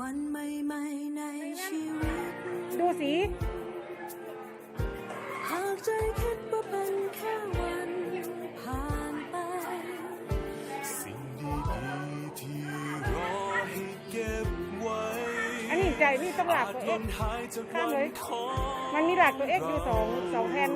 วันใหม่ๆในชีวิต ดูสีหากใจคิดว่าเป็นแค่วันผ่านไป สิ่งดีๆที่รอให้เก็บไว้อันนี้ใจนี่ต้องหลักอาจตัวหเอล่งนหายจากข้ามวัเลยนของมันมีหลักตัวเอกอยู่สองสองแผ่น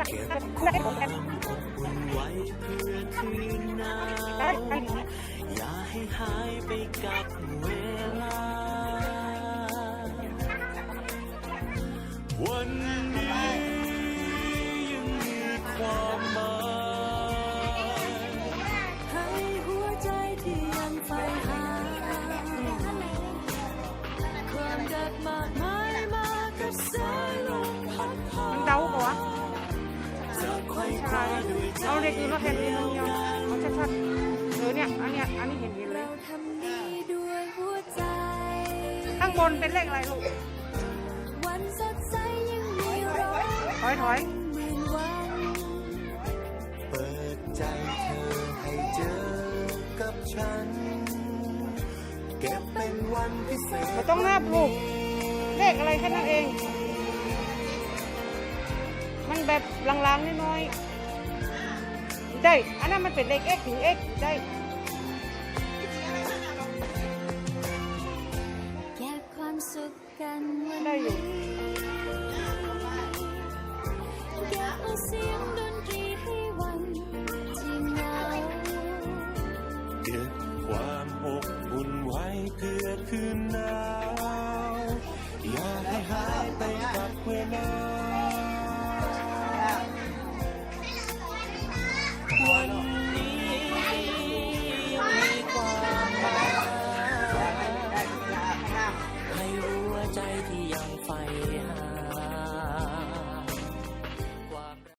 อันนั้นหลักอันนั้นของแผ่นอุ่นไว้เพื่อคืนหนาวอย่าให้หายไปกับ เอาเด็กดูว่าแผ่นนี้มันยาวเอาชัดๆเออเนี่ยอันเนี้ยอันนี้เห็นเห็นเลยข้างบนเป็นเลขอะไรลูกวันสดใสยังมีร้อยถอยถอยมันเปิดใจเธอให้เจอกับฉันเก็บเป็นวันพิเศษเราต้องนับลูกเลขอะไรแค่นั้นเอง มันแบบลางๆน้อยๆ ได้ อันนั้นมันเป็นเลข x ถึง x ได้เก็บความสุขกันวันได้อยู่เก็บเอาเสียงดนตรีให้วันที่เหงาเก็บความอบอุ่นไว้เพื่อคืนหน ใ